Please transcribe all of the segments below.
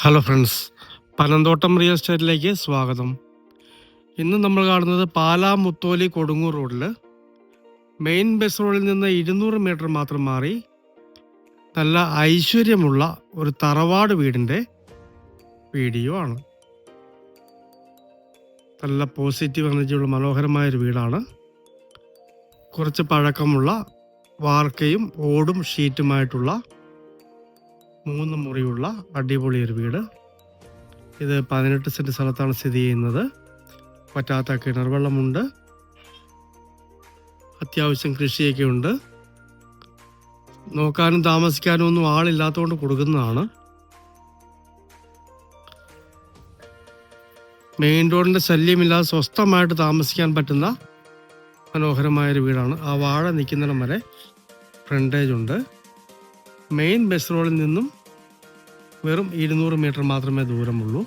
Hello friends Panamthottam real എസ്റ്റേറ്റിലേക്ക് സ്വാഗതം. ഇന്ന് നമ്മൾ കാണുന്നത് പാലാ മുത്തോലി കൊടുങ്ങൂർ റോഡിൽ. മെയിൻ ബസ് റോഡിൽ നിന്ന് ഇരുന്നൂറ് മീറ്റർ മാത്രം മാറി നല്ല ഐശ്വര്യമുള്ള ഒരു തറവാട് വീടിന്റെ വീഡിയോ ആണ്. നല്ല പോസിറ്റീവ് എനർജിയുള്ള മനോഹരമായ ഒരു വീടാണ്. കുറച്ച് പഴക്കമുള്ള വാർക്കയും ഓടും ഷീറ്റുമായിട്ടുള്ള മൂന്ന് മുറിയുള്ള അടിപൊളി ഒരു വീട്. ഇത് പതിനെട്ട് സെന്റ് സ്ഥലത്താണ് സ്ഥിതി ചെയ്യുന്നത്. പറ്റാത്ത കിണർ വെള്ളമുണ്ട്. അത്യാവശ്യം കൃഷിയൊക്കെ ഉണ്ട്. നോക്കാനും താമസിക്കാനും ഒന്നും ആളില്ലാത്തതുകൊണ്ട് കൊടുക്കുന്നതാണ്. മെയിൻ റോഡിന്റെ ശല്യമില്ലാതെ സ്വസ്ഥമായിട്ട് താമസിക്കാൻ പറ്റുന്ന മനോഹരമായൊരു വീടാണ്. ആ വാഴ നിൽക്കുന്നിടം വരെ ഫ്രണ്ടേജ് ഉണ്ട്. മെയിൻ ബസ് റോഡിൽ നിന്നും വെറും ഇരുന്നൂറ് മീറ്റർ മാത്രമേ ദൂരമുള്ളൂ.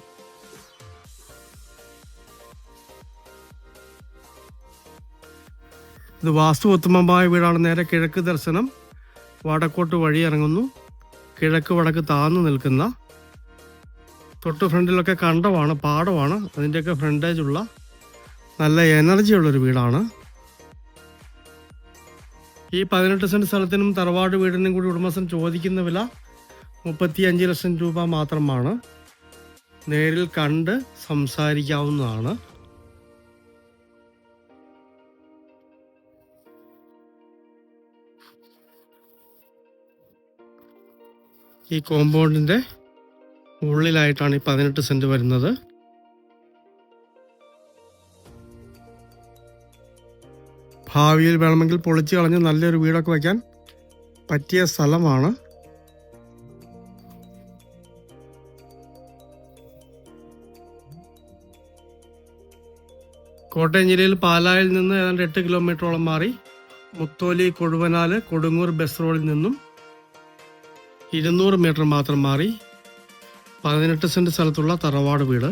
ഇത് വാസ്തു ഉത്തമമായ വീടാണ്. നേരെ കിഴക്ക് ദർശനം. വടക്കോട്ട് വഴി ഇറങ്ങുന്നു. കിഴക്ക് വടക്ക് താന്നു നിൽക്കുന്ന. തൊട്ട് ഫ്രണ്ടിലൊക്കെ കണ്ടമാണ് പാടമാണ്. അതിന്റെയൊക്കെ ഫ്രണ്ടേജ് ഉള്ള നല്ല എനർജി ഉള്ളൊരു വീടാണ്. ഈ പതിനെട്ട് സെന്റ് സ്ഥലത്തിനും തറവാട് വീടിനും കൂടി ഉടമസ്ഥൻ ചോദിക്കുന്ന വില മുപ്പത്തി അഞ്ച് ലക്ഷം രൂപ മാത്രമാണ് നേരിൽ കണ്ട് സംസാരിക്കാവുന്നതാണ്. ഈ കോമ്പൗണ്ടിന്റെ ഉള്ളിലായിട്ടാണ് ഈ പതിനെട്ട് സെന്റ് വരുന്നത്. ഭാവിയിൽ വേണമെങ്കിൽ പൊളിച്ചു കളഞ്ഞ് നല്ലൊരു വീടൊക്കെ വയ്ക്കാൻ പറ്റിയ സ്ഥലമാണ് കോട്ടയം ജില്ലയിൽ പാലായിൽ നിന്ന് ഏതാണ്ട് എട്ട് കിലോമീറ്ററോളം മാറി മുത്തോലി കൊഴുവനാല് കൊടുങ്ങൂർ ബസ് റോഡിൽ നിന്നും ഇരുന്നൂറ് മീറ്റർ മാത്രം മാറി പതിനെട്ട് സെന്റ് സ്ഥലത്തുള്ള തറവാട് വീട്.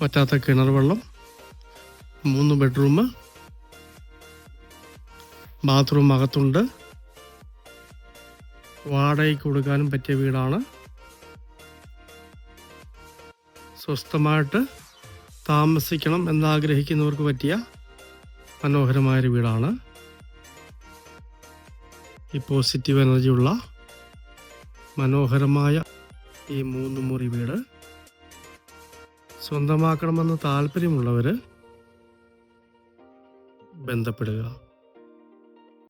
പറ്റാത്ത കിണർ വെള്ളം മൂന്ന് ബെഡ്റൂം ബാത്റൂം അകത്തുണ്ട്. വാടകയ്ക്ക് കൊടുക്കാനും പറ്റിയ വീടാണ്. സ്വസ്ഥമായിട്ട് താമസിക്കണം എന്നാഗ്രഹിക്കുന്നവർക്ക് പറ്റിയ മനോഹരമായൊരു വീടാണ്. ഈ പോസിറ്റീവ് എനർജിയുള്ള മനോഹരമായ ഈ മൂന്ന് മുറി വീട്. സ്വന്തമാക്കണമെന്ന് താല്പര്യമുള്ളവർ ബന്ധപ്പെടുക.